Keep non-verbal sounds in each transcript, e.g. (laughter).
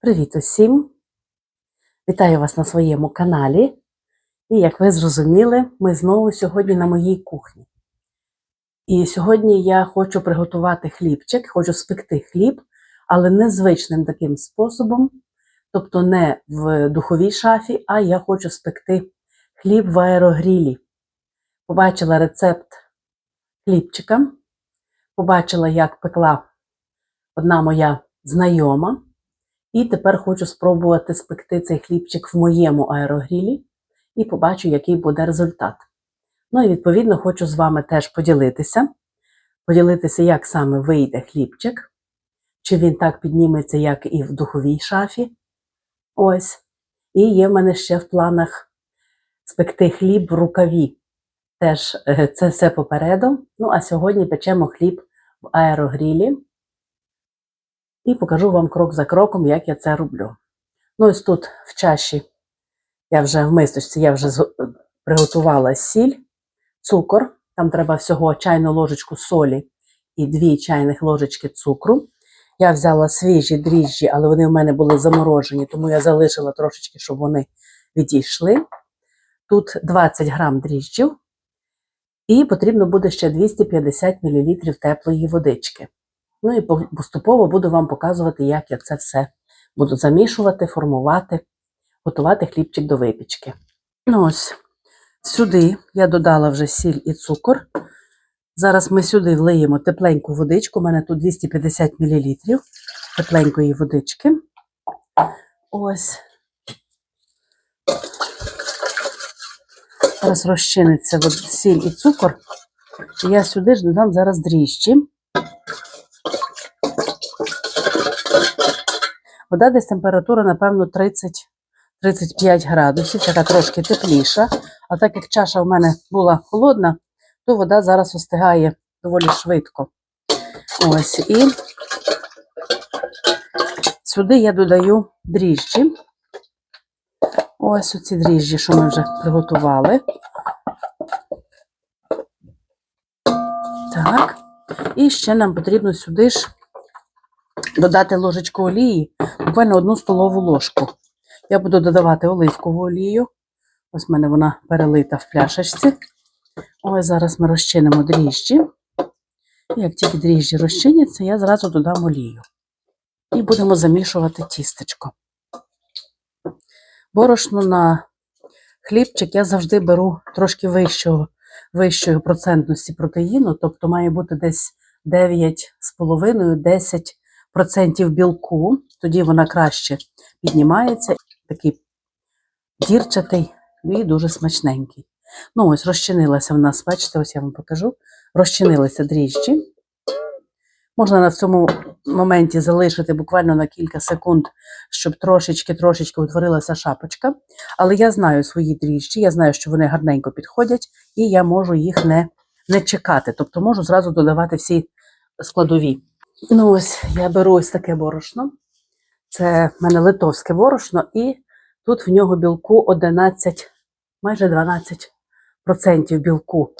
Привіт усім! Вітаю вас на своєму каналі. І як ви зрозуміли, ми знову сьогодні на моїй кухні. І сьогодні я хочу приготувати хлібчик, хочу спекти хліб, але незвичним таким способом, тобто не в духовій шафі, а я хочу спекти хліб в аерогрілі. Побачила рецепт хлібчика, побачила, як пекла одна моя знайома. І тепер хочу спробувати спекти цей хлібчик в моєму аерогрілі і побачу, який буде результат. Ну і відповідно хочу з вами теж поділитися. Поділитися, як саме вийде хлібчик, чи він так підніметься, як і в духовій шафі. Ось. І є в мене ще в планах спекти хліб в рукаві. Теж е, це все попереду. Ну, а сьогодні печемо хліб в аерогрілі і покажу вам крок за кроком, як я це роблю. Ну, ось тут в чаші, я вже в мисочці, я вже приготувала сіль, цукор. Там треба всього чайну ложечку солі і дві чайних ложечки цукру. Я взяла свіжі дріжджі, але вони в мене були заморожені, тому я залишила трошечки, щоб вони відійшли. Тут 20 грам дріжджів, і потрібно буде ще 250 мл теплої водички. Ну і поступово буду вам показувати, як я це все буду замішувати, формувати, готувати хлібчик до випічки. Ну ось, сюди я додала вже сіль і цукор. Зараз ми сюди влиємо тепленьку водичку. У мене тут 250 мл тепленької водички. Ось. Зараз розчиниться сіль і цукор. І я сюди ж додам зараз дріжджі. Вода десь температура, напевно, 30-35 градусів, така трошки тепліша. А так як чаша в мене була холодна, то вода зараз остигає доволі швидко. Ось і сюди я додаю дріжджі. Ось оці дріжджі, що ми вже приготували. Так. І ще нам потрібно сюди ж додати ложечку олії, буквально одну столову ложку. Я буду додавати оливкову олію. Ось в мене вона перелита в пляшечці. Ось зараз ми розчинимо дріжджі. Як тільки дріжджі розчиняться, я зразу додам олію. І будемо замішувати тістечко. Борошно на хлібчик я завжди беру трошки вищого, вищої процентності протеїну, тобто має бути десь 9,5-10 процентів білку, тоді вона краще піднімається, такий дірчатий і дуже смачненький. Ну, ось розчинилася в нас, бачите, ось я вам покажу. Розчинилися дріжджі. Можна на цьому моменті залишити буквально на кілька секунд, щоб трошечки-трошечки утворилася шапочка. Але я знаю свої дріжджі, я знаю, що вони гарненько підходять, і я можу їх не не чекати. Тобто можу зразу додавати всі складові. Ну, ось я беру ось таке борошно. Це в мене литовське борошно, і тут в нього білку 11, майже 12% білку.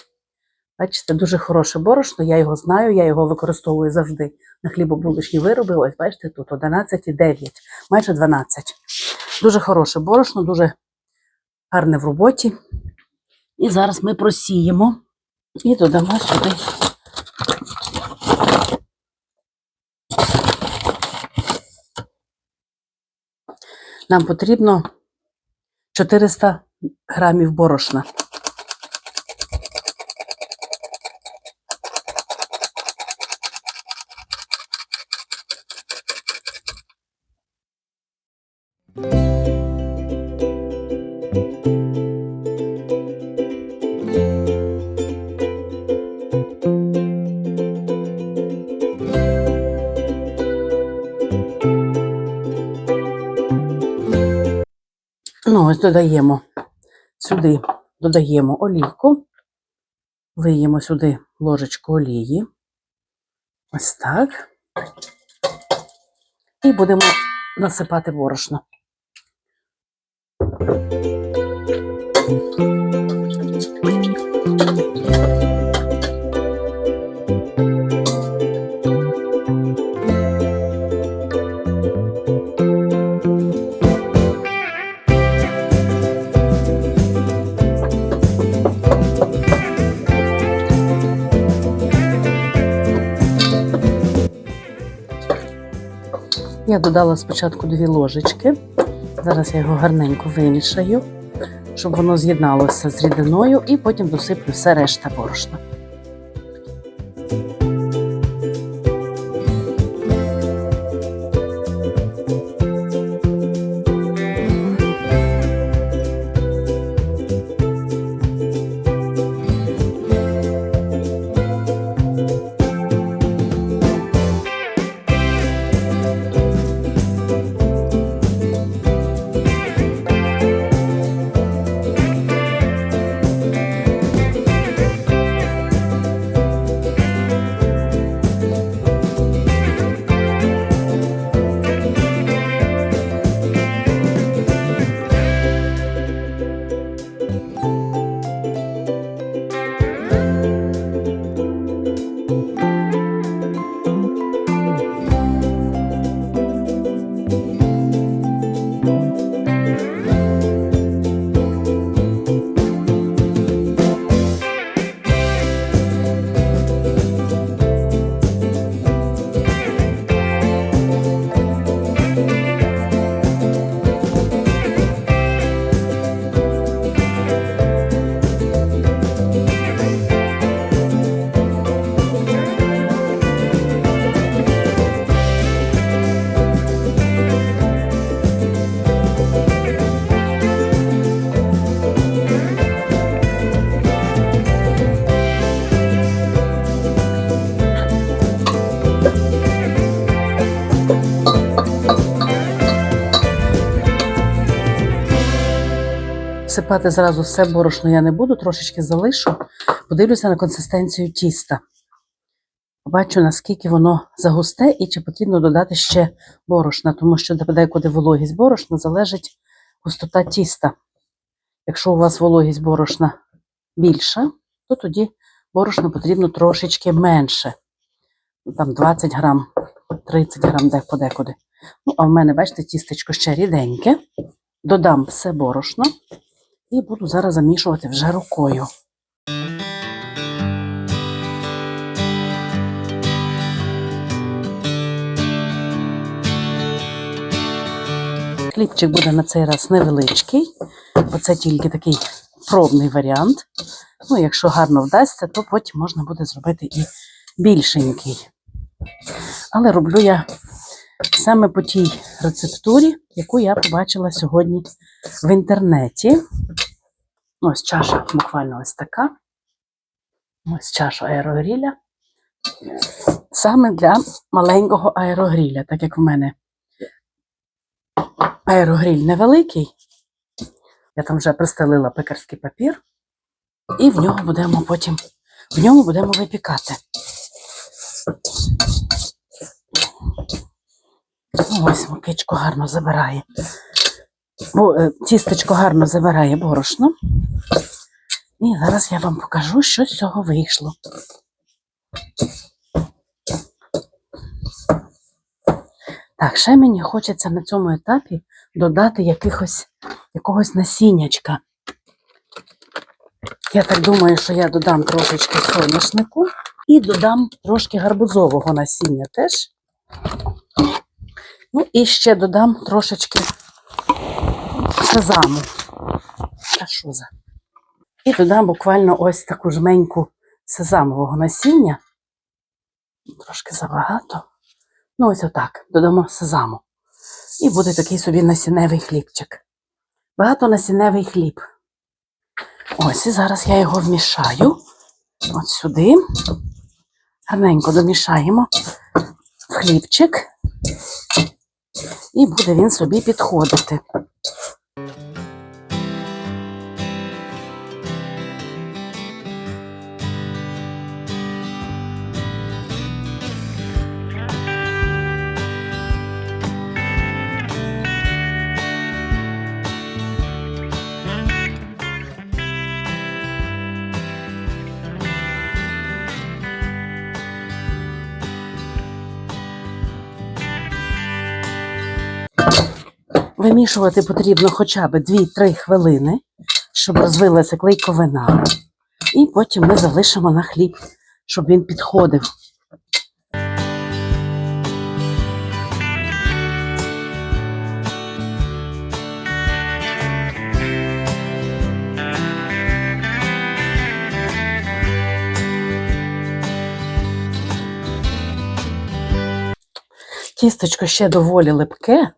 Бачите, дуже хороше борошно, я його знаю, я його використовую завжди на хлібобулочні вироби. Ось, бачите, тут 11,9, майже 12. Дуже хороше борошно, дуже гарне в роботі. І зараз ми просіємо і додамо сюди нам потрібно 400 грамів борошна. Додаємо сюди додаємо олійку, виємо сюди ложечку олії. Ось так. І будемо насипати борошно. Додала спочатку дві ложечки. Зараз я його гарненько вимішаю, щоб воно з'єдналося з рідиною, і потім досиплю все решта борошна. Сипати зразу все борошно я не буду, трошечки залишу, подивлюся на консистенцію тіста. Побачу, наскільки воно загусте і чи потрібно додати ще борошна, тому що подекуди вологість борошна залежить густота тіста. Якщо у вас вологість борошна більша, то тоді борошна потрібно трошечки менше. Ну, Там 20 грам, 30 грам де подекуди. Ну, а в мене, бачите, тістечко ще ріденьке. Додам все борошно і буду зараз замішувати вже рукою. Хлібчик буде на цей раз невеличкий, бо це тільки такий пробний варіант. Ну, якщо гарно вдасться, то потім можна буде зробити і більшенький. Але роблю я саме по тій рецептурі, яку я побачила сьогодні в інтернеті. Ось чаша буквально ось така. Ось чаша аерогріля. Саме для маленького аерогріля, так як в мене аерогріль невеликий. Я там вже пристелила пекарський папір, і в нього будемо потім в ньому будемо випікати. Ось мукичко гарно забирає. Бо, е, тістечко гарно забирає борошно. І зараз я вам покажу, що з цього вийшло. Так, ще мені хочеться на цьому етапі додати якихось, якогось насіннячка. Я так думаю, що я додам трошечки соняшнику і додам трошки гарбузового насіння теж. Ну і ще додам трошечки сезаму. А що за? І додам буквально ось таку жменьку сезамового насіння. Трошки забагато. Ну, ось отак. Додамо сезаму. І буде такий собі насінневий хлібчик. Багатонасінневий хліб. Ось, і зараз я його вмішаю. От сюди. Гарненько домішаємо в хлібчик. І буде він собі підходити. Thank you. Вимішувати потрібно хоча б 2-3 хвилини, щоб розвилася клейковина. І потім ми залишимо на хліб, щоб він підходив. Тісточко ще доволі липке,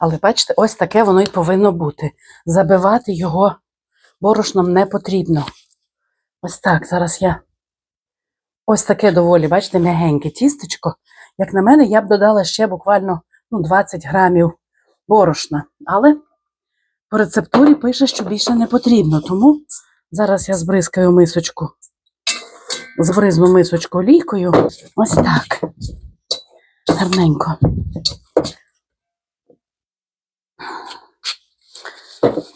але бачите, ось таке воно і повинно бути. Забивати його борошном не потрібно. Ось так, зараз я. Ось таке доволі, бачите, м'ягеньке тістечко. Як на мене, я б додала ще буквально ну, 20 грамів борошна. Але по рецептурі пише, що більше не потрібно. Тому зараз я збризкаю мисочку, збризну мисочку олійкою. Ось так. Гарненько.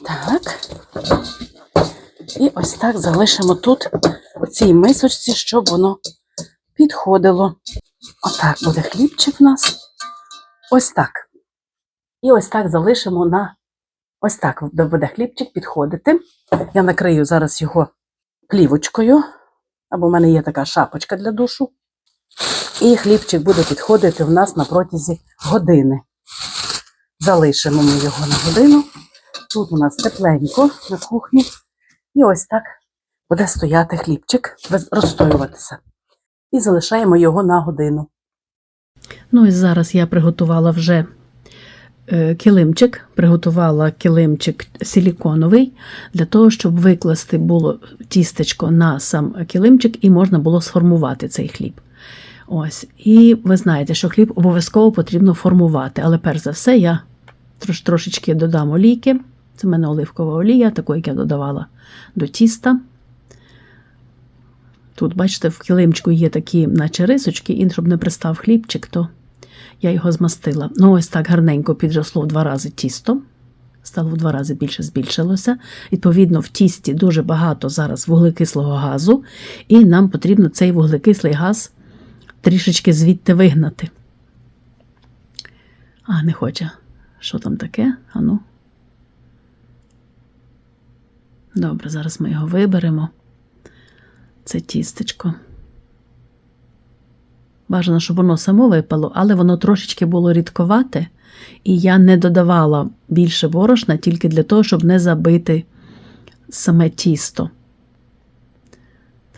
Так. І ось так залишимо тут у цій мисочці, щоб воно підходило. Отак буде хлібчик у нас. Ось так. І ось так залишимо на ось так буде хлібчик підходити. Я накрию зараз його плівочкою, або в мене є така шапочка для душу. І хлібчик буде підходити в нас на протязі години. Залишимо ми його на годину. Тут у нас тепленько на кухні. І ось так буде стояти хлібчик, розстоюватися. І залишаємо його на годину. Ну і зараз я приготувала вже е, килимчик, приготувала килимчик силіконовий для того, щоб викласти було тістечко на сам килимчик і можна було сформувати цей хліб. Ось. І ви знаєте, що хліб обов'язково потрібно формувати, але перш за все я трошечки додам олійки. Це в мене оливкова олія, таку, як я додавала до тіста. Тут, бачите, в килимчику є такі, наче рисочки, і щоб не пристав хлібчик, то я його змастила. Ну, ось так гарненько підросло в два рази тісто. Стало в два рази більше збільшилося. Відповідно, в тісті дуже багато зараз вуглекислого газу, і нам потрібно цей вуглекислий газ трішечки звідти вигнати. А, не хоче. Що там таке? Ану. Добре, зараз ми його виберемо. Це тістечко. Бажано, щоб воно само випало, але воно трошечки було рідковате, і я не додавала більше борошна тільки для того, щоб не забити саме тісто.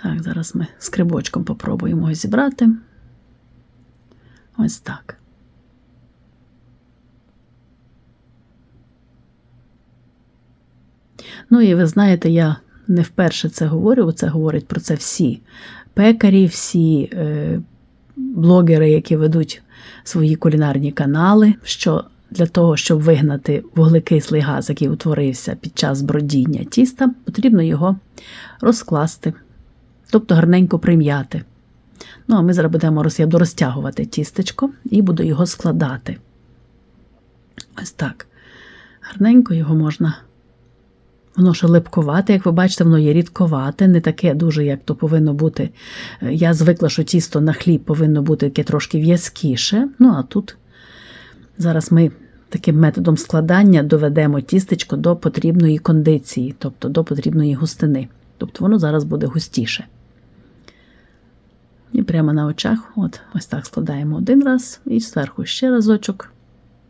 Так, зараз ми скрибочком попробуємо його зібрати. Ось так. Ну і ви знаєте, я не вперше це говорю, це говорять про це всі пекарі, всі е, блогери, які ведуть свої кулінарні канали. що для того, щоб вигнати вуглекислий газ, який утворився під час бродіння тіста, потрібно його розкласти, тобто гарненько прим'яти. Ну, а ми зараз будемо я буду розтягувати тістечко і буду його складати. Ось так. Гарненько його можна. Воно ще липковате, як ви бачите, воно є рідковате, не таке дуже, як то повинно бути. Е, Я звикла, що тісто на хліб повинно бути таке трошки в'язкіше. Ну, а тут зараз ми таким методом складання доведемо тістечко до потрібної кондиції, тобто до потрібної густини. Тобто воно зараз буде густіше. І прямо на очах, от ось так складаємо один раз, і зверху ще разочок,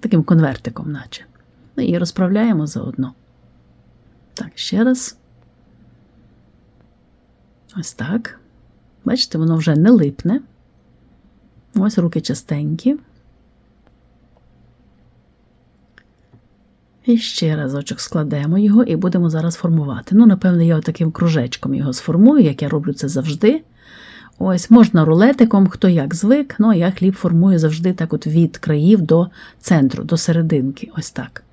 таким конвертиком, наче. Ну і розправляємо заодно. Так, ще раз. Ось так. Бачите, воно вже не липне. Ось руки частенькі. І ще разочок складемо його і будемо зараз формувати. Ну, напевно, я таким кружечком його сформую, як я роблю це завжди. Ось, можна рулетиком, хто як звик, ну, я хліб формую завжди так от від країв до центру, до серединки. Ось так.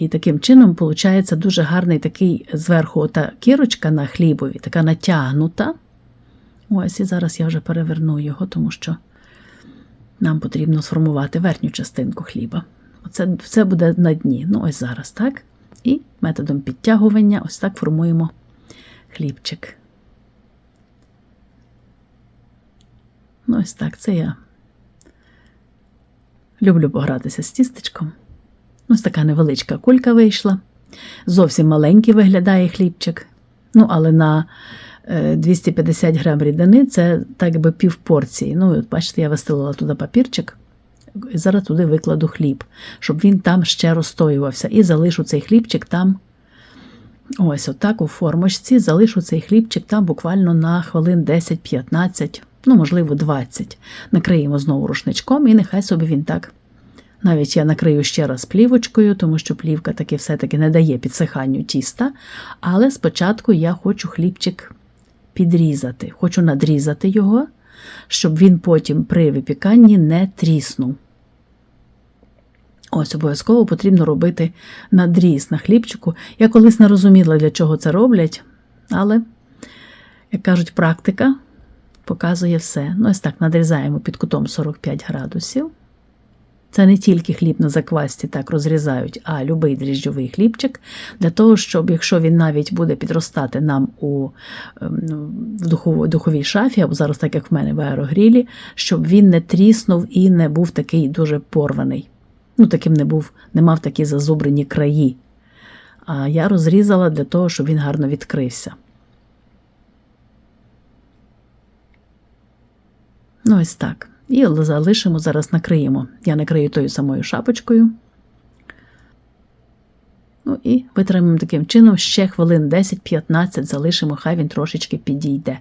І таким чином, виходить, дуже гарний такий зверху ота кірочка на хлібові, така натягнута. Ось, і зараз я вже переверну його, тому що нам потрібно сформувати верхню частинку хліба. Оце все буде на дні. Ну, ось зараз, так? І методом підтягування ось так формуємо хлібчик. Ну, ось так, це я люблю погратися з тістечком. Ось така невеличка кулька вийшла. Зовсім маленький виглядає хлібчик. Ну, але на 250 грам рідини це так би пів порції. Ну, от бачите, я вистелила туди папірчик. І зараз туди викладу хліб, щоб він там ще розстоювався. І залишу цей хлібчик там. Ось отак у формочці залишу цей хлібчик там буквально на хвилин 10-15, ну, можливо, 20. Накриємо знову рушничком, і нехай собі він так. Навіть я накрию ще раз плівочкою, тому що плівка таки все-таки не дає підсиханню тіста. Але спочатку я хочу хлібчик підрізати, хочу надрізати його, щоб він потім при випіканні не тріснув. Ось обов'язково потрібно робити надріз на хлібчику. Я колись не розуміла, для чого це роблять, але, як кажуть, практика показує все. Ну, ось так надрізаємо під кутом 45 градусів. Це не тільки хліб на заквасті так розрізають, а любий дріжджовий хлібчик, для того, щоб якщо він навіть буде підростати нам у ем, в духовій, духовій шафі, або зараз, так як в мене в аерогрілі, щоб він не тріснув і не був такий дуже порваний. Ну, таким не був, не мав такі зазубрені краї. А я розрізала для того, щоб він гарно відкрився. Ну, ось так. І залишимо, зараз накриємо. Я накрию тою самою шапочкою. Ну і витримаємо таким чином ще хвилин 10-15 залишимо, хай він трошечки підійде.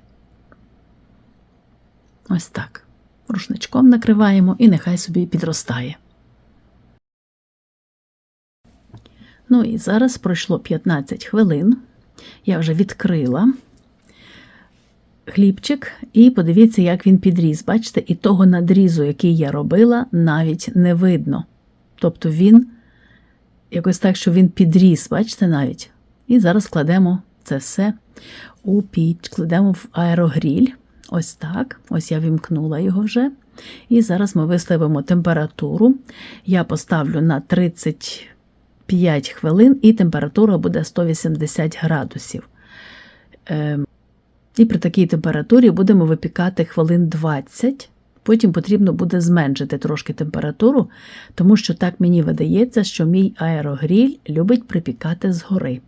Ось так. Рушничком накриваємо і нехай собі підростає. Ну і зараз пройшло 15 хвилин. Я вже відкрила хлібчик, і подивіться, як він підріс. Бачите, і того надрізу, який я робила, навіть не видно. Тобто він якось так, що він підріс, бачите навіть. І зараз кладемо це все у піч, кладемо в аерогріль. Ось так. Ось я вімкнула його вже. І зараз ми виставимо температуру. Я поставлю на 35 хвилин, і температура буде 180 градусів. І при такій температурі будемо випікати хвилин 20. Потім потрібно буде зменшити трошки температуру, тому що так мені видається, що мій аерогріль любить припікати згори.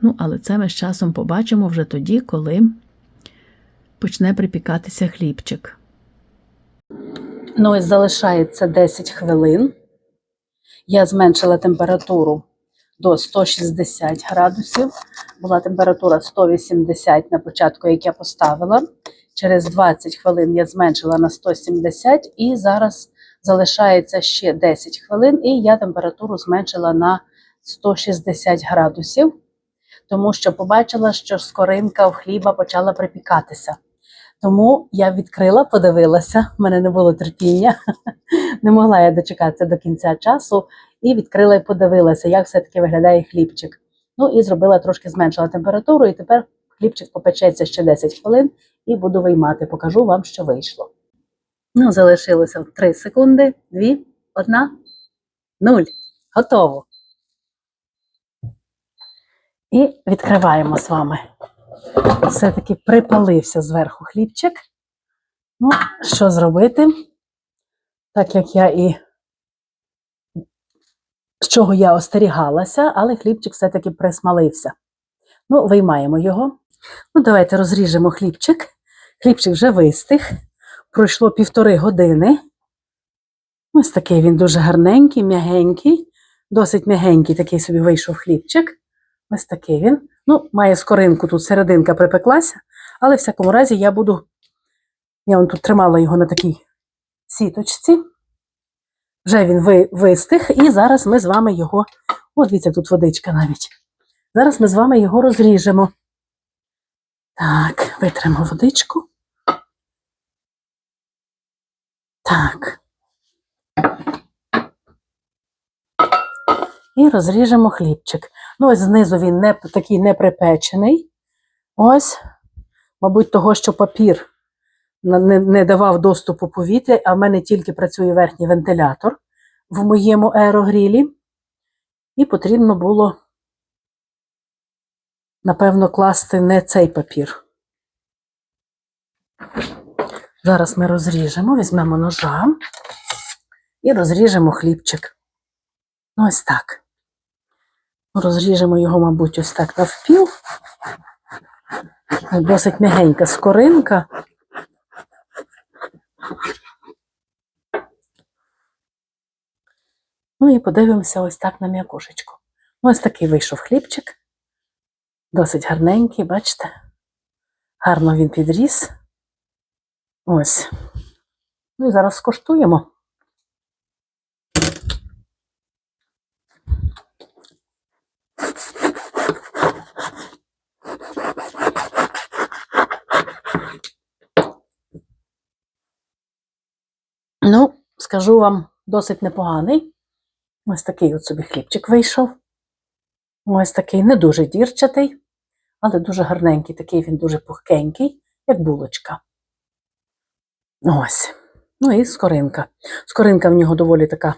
Ну, але це ми з часом побачимо вже тоді, коли почне припікатися хлібчик. Ну, ось залишається 10 хвилин. Я зменшила температуру до 160 градусів. Була температура 180 на початку, як я поставила. Через 20 хвилин я зменшила на 170 і зараз залишається ще 10 хвилин, і я температуру зменшила на 160 градусів, тому що побачила, що скоринка в хліба почала припікатися. Тому я відкрила, подивилася, в мене не було терпіння, (laughs) не могла я дочекатися до кінця часу, і відкрила і подивилася, як все-таки виглядає хлібчик. Ну і зробила трошки зменшила температуру, і тепер хлібчик попечеться ще 10 хвилин і буду виймати. Покажу вам, що вийшло. Ну, залишилося 3 секунди, 2, 1, 0. Готово. І відкриваємо з вами. Все-таки припалився зверху хлібчик. Ну, що зробити? Так як я і з чого я остерігалася, але хлібчик все-таки присмалився. Ну, виймаємо його. Ну, давайте розріжемо хлібчик. Хлібчик вже вистиг. Пройшло півтори години. Ось такий він дуже гарненький, м'ягенький, досить м'ягенький такий собі вийшов хлібчик. Ось такий він. Ну, має скоринку, тут серединка припеклася, але в всякому разі я буду. Я вон тут тримала його на такій сіточці. Вже він ви, вистиг, і зараз ми з вами його. О, дивіться, тут водичка навіть. Зараз ми з вами його розріжемо. Так, витримо водичку. Так. І розріжемо хлібчик. Ну, ось знизу він не такий не припечений. Ось, мабуть, того, що папір не, не давав доступу повітря, а в мене тільки працює верхній вентилятор в моєму аерогрілі. І потрібно було, напевно, класти не цей папір. Зараз ми розріжемо, візьмемо ножа і розріжемо хлібчик. Ну, ось так. Розріжемо його, мабуть, ось так навпіл. Досить м'ягенька скоринка. Ну і подивимося ось так на м'якушечку. Ну, ось такий вийшов хлібчик. Досить гарненький, бачите? Гарно він підріс. Ось. Ну і зараз скоштуємо. Ну, скажу вам, досить непоганий. Ось такий от собі хлібчик вийшов. Ось такий не дуже дірчатий, але дуже гарненький, такий він дуже пухкенький, як булочка. Ось. Ну і скоринка. Скоринка в нього доволі така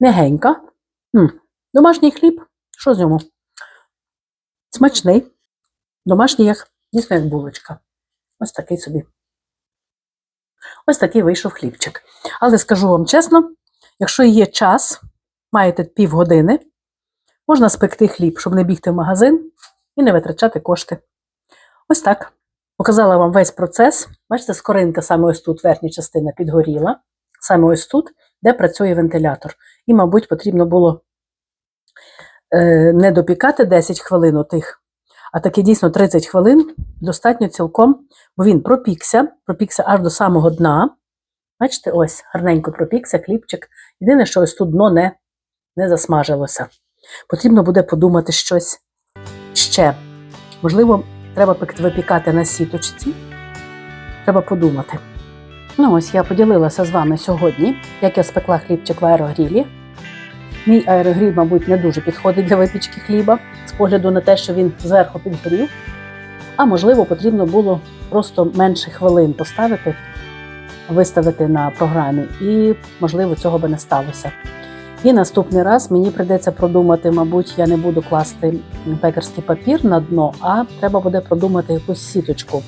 м'ягенька. Домашній хліб. Що з ньому? Смачний. Домашній, як, дійсно, як булочка. Ось такий собі. Ось такий вийшов хлібчик. Але скажу вам чесно, якщо є час, маєте півгодини, можна спекти хліб, щоб не бігти в магазин і не витрачати кошти. Ось так. Показала вам весь процес. Бачите, скоринка саме ось тут, верхня частина підгоріла, саме ось тут, де працює вентилятор. І, мабуть, потрібно було е, не допікати 10 хвилин отих, а таки дійсно 30 хвилин достатньо цілком, бо він пропікся, пропікся аж до самого дна. Бачите, ось гарненько пропікся хлібчик. Єдине, що ось тут дно не, не засмажилося. Потрібно буде подумати щось ще. Можливо, треба випікати на сіточці. Треба подумати. Ну, ось я поділилася з вами сьогодні, як я спекла хлібчик в аерогрілі. Мій аерогріль, мабуть, не дуже підходить для випічки хліба, з погляду на те, що він зверху підгорів. А можливо, потрібно було просто менше хвилин поставити, виставити на програмі, і, можливо, цього би не сталося. І наступний раз мені прийдеться продумати, мабуть, я не буду класти пекарський папір на дно, а треба буде продумати якусь сіточку.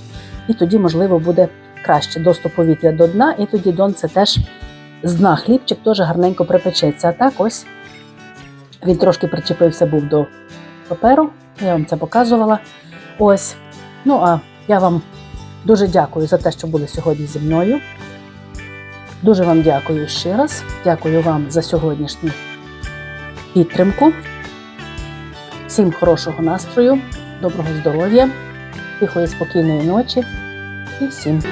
І тоді, можливо, буде краще доступ повітря до дна, і тоді донце теж з дна хлібчик теж гарненько припечеться. А так ось він трошки причепився був до паперу, я вам це показувала. Ось. Ну а я вам дуже дякую за те, що були сьогодні зі мною. Дуже вам дякую ще раз. Дякую вам за сьогоднішню підтримку. Всім хорошого настрою, доброго здоров'я, тихої, спокійної ночі і всім.